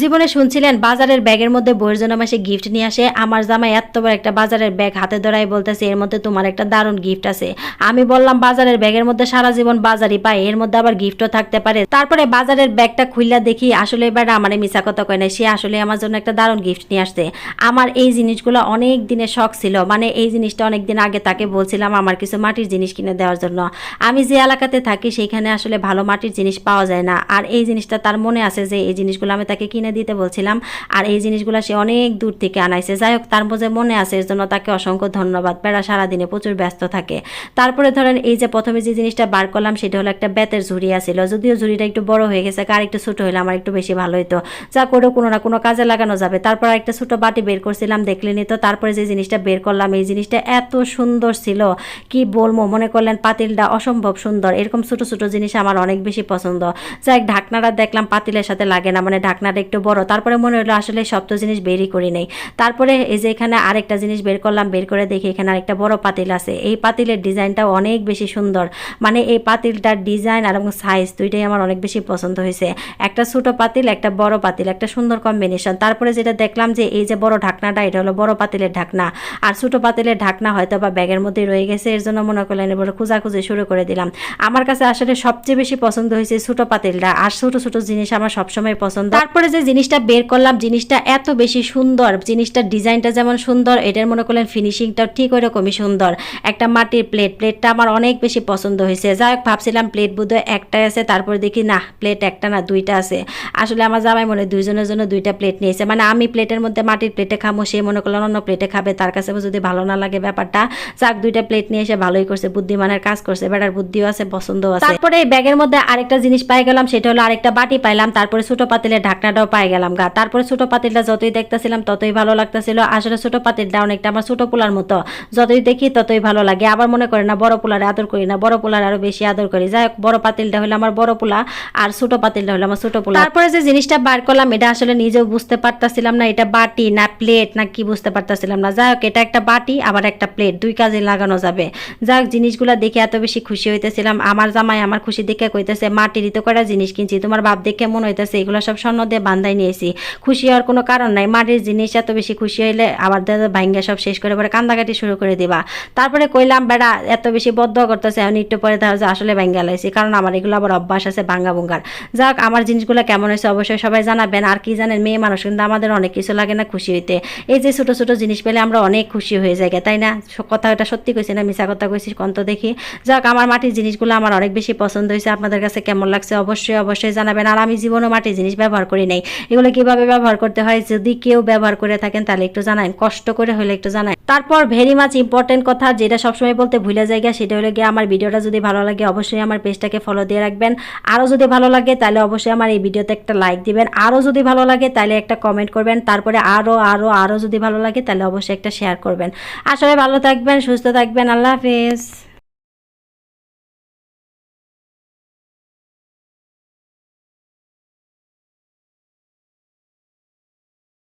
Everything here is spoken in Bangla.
জীবনে শুনছিলেন, বাজারের ব্যাগের মধ্যে বইয়ের জন্য মাসে গিফট নিয়ে আসে। আমার জামাই এত বড় একটা বাজারের ব্যাগ হাতে ধরাই বলতেছে, এর মধ্যে তোমার একটা দারুণ গিফট আছে। আমি বললাম, বাজারের ব্যাগের মধ্যে সারা জীবন বাজারই পাই এর মধ্যে আবার গিফটও থাকতে পারে। তারপরে বাজারের ব্যাগটা খুললা দেখি, আসলে এবার আমার মিশা কথা কয় না সে আসলে আমার জন্য একটা দারুণ গিফট নিয়ে আসছে। আমার এই জিনিসগুলো অনেক দিনের শখ ছিল মানে এই জিনিসটা অনেক দিন আগে তাকে বলছিলাম আমার কিছু মাটির জিনিস কিনে দেওয়ার জন্য। আমি যে এলাকাতে থাকি সেইখানে আসলে ভালো মাটির জিনিস পাওয়া যায় না। আর এই জিনিসটা তার মনে আছে যে, এই জিনিসগুলো আমি তাকে কিনে দিতে বলছিলাম। আর এই জিনিসগুলো সে অনেক দূর থেকে আনাইছে। যাই হোক, তার মধ্যে মনে আছে, এর জন্য তাকে অসংখ্য ধন্যবাদ। বেড়া সারাদিনে প্রচুর ব্যস্ত থাকে। তারপরে ধরেন, এই যে প্রথমে যে জিনিসটা বার করলাম, সেটা হলো একটা বেতের ঝুড়ি আছিল। যদিও ঝুড়িটা একটু বড় হয়ে গেছে আর একটু ছোট হলে আমার একটু বেশি ভালো হতো যা করে কোনো না কোনো কাজে লাগানো যাবে। তারপর একটা ছোট বাটি বের করছিলাম দেখলেনি তো। তারপরে যে জিনিসটা বের করলাম, এই জিনিসটা এত সুন্দর ছিল। কি বলব, মনে করলেন পাতিলটা অসম্ভব সুন্দর। এরকম ছোট ছোট জিনিস আমার অনেক বেশি পছন্দ। যাই ঢাকনাটা দেখলাম পাতিলের সাথে লাগে না। মানে ঢাকনাটা একটু বড়। তারপরে মনে হলো আসলে সব তো জিনিস বেরই করি নেই। তারপরে এই যে এখানে আরেকটা জিনিস বের করলাম, বের করে দেখি এখানে আরেকটা বড় পাতিল আছে। এই পাতিলের ডিজাইনটাও অনেক বেশি সুন্দর। মানে এই পাতিলটার ডিজাইন আর সাইজ দুইটাই আমার অনেক বেশি পছন্দ হয়েছে। একটা ছোট পাতিল, একটা বড় পাতিল, একটা সুন্দর কম্বিনেশন তারপরে যেটা দেখলাম যে এই যে বড় ঢাকনাটা, এটা হলো বড় পাতিলের ঢাকনা। আর ছোট পাতিলের ঢাকনা হয়তো বা ব্যাগের মধ্যে রয়ে গেছে, এর জন্য মনে করলেন এবার খোঁজাখুঁজি শুরু করে দিলাম। আমার কাছে আসলে সবচেয়ে বেশি পছন্দ হয়েছে ছোট পাতিলটা। আর ছোট ছোট জিনিস আমার সবসময় পছন্দ। তারপরে যে জিনিসটা বের করলাম, জিনিসটা এত বেশি সুন্দর জিনিসটার ডিজাইনটা যেমন সুন্দর, এটার মনে করলেন ফিনিশিংটাও ঠিক ওই রকমই সুন্দর। একটা মাটির প্লেট প্লেটটা আমার অনেক বেশি পছন্দ হয়েছে। যাই হোক, ভাবছিলাম প্লেট বোধহয় একটাই আছে, তারপরে দেখি না প্লেট একটা না, দুইটা আছে। আসলে আমার জামাই মনে দুইজনের জন্য দুইটা প্লেট নিয়েছে। মানে আমি প্লেটের মধ্যে মাটির প্লেটে খামো, সে মনে করলেন অন্য প্লেটে খাবে, তার কাছে যদি ভালো না লাগে ব্যাপারটা, যাক, দুইটা প্লেট নিয়ে এসে ভালোই করছে, বুদ্ধিমানের কাজ করছে বেটার বুদ্ধিও আছে, পছন্দও আছে। তারপরে এই ব্যাগের মধ্যে আরেকটা জিনিস পাই গেলাম, সেটা হলো আরেকটা বাটি পাইলাম, তারপরে ছোট পাতিলের ঢাকনাটাও পাই গেলাম গা। তারপরে ছোট পাতিলটা যতই দেখতেছিলাম ততই ভালো লাগতেছিল। আসলে ছোট পাতিলটা অনেকটা আমার ছোট পোলার মতো। যতই দেখি ততই ভালো লাগে। আবার মনে করে না, বড় পোলারে আদর করি না। বড় পোলার আরও বেশি আদর করি। যাই হোক, বড় পাতিলটা হলো আমার বড় পোলা আর ছোট পাতিলটা হলো আমার ছোট পোলা। তারপরে যে জিনিসটা বার করলাম, এটা আসলে নিজেও বুঝতে পারতাছিলাম না। এটা বাটি না প্লেট না কি বুঝতে পারতাছিলাম না। যাই হোক, এটা একটা বাটি, আবার একটা প্লেট। দুই কাজে লাগানো যাবে। যাই হোক, জিনিসগুলো দেখে এত বেশি খুশি হইতেছিলাম। আমার জামাই আমার খুশি দেখে কইতেছে মাটির তো করা জিনিস কিনছি? তোমার বাপ দেখে মনে হইতেছে এগুলো সব স্বর্ণ দিয়ে বান্ধাই নিয়েছি। খুশি হওয়ার কোনো কারণ নাই। মাটির জিনিস এত বেশি খুশি হইলে আবার দাদা ভাঙ্গা সব শেষ করে পরে কান্দাকাটি শুরু করে দিবা। তারপরে কইলাম, বেড়া, এত বেশি বদ্ধ করতেছে আমি একটু পরে দেখা আসলে ভাঙ্গা লাইছি। কারণ আমার এগুলো আবার অভ্যাস আছে ভাঙ্গা ভুঙ্গার। যাক, আমার জিনিসগুলো কেমন হয়েছে অবশ্যই সবাই জানাবেন। আর কি জানেন, মেয়ে মানুষ কিন্তু আমাদের অনেক কিছু লাগে না খুশি হইতে। এই যে ছোট ছোট জিনিস পেলে আমরা অনেক খুশি হয়ে যাই তাই না? কথা কথাটা সত্যি কইছি না মিশা কথা কইছি, কন্ত দেখি। যাক, আমার মাটির জিনিসগুলো আমার অনেক বেশি পছন্দ হয়েছে। আপনাদের কাছে কেমন লাগছে অবশ্যই অবশ্যই জানাবেন। আর আমি জীবনও মাটির জিনিস ব্যবহার করি নাই। এগুলো কীভাবে ব্যবহার করতে হয়? যদি কেউ ব্যবহার করে থাকেন, তাহলে একটু জানান। কষ্ট করে হলে একটু জানান। তারপর ভেরি মাচ ইম্পর্টেন্ট কথা, যেটা সবসময় বলতে ভুলে যায় সেটা হলো গিয়ে আমার ভিডিওটা যদি ভালো লাগে, অবশ্যই আমার পেজটাকে ফলো দিয়ে রাখবেন। আরও যদি ভালো লাগে, তাহলে অবশ্যই আমার এই ভিডিওতে একটা লাইক দিবেন। আরও যদি ভালো লাগে, তাহলে একটা কমেন্ট করবেন। তারপরে আরও আরও আরও যদি ভালো লাগে, তাহলে অবশ্যই একটা শেয়ার করবেন। আসলে ভালো থাকবেন, সুস্থ থাকবেন। আল্লাহ হাফেজ।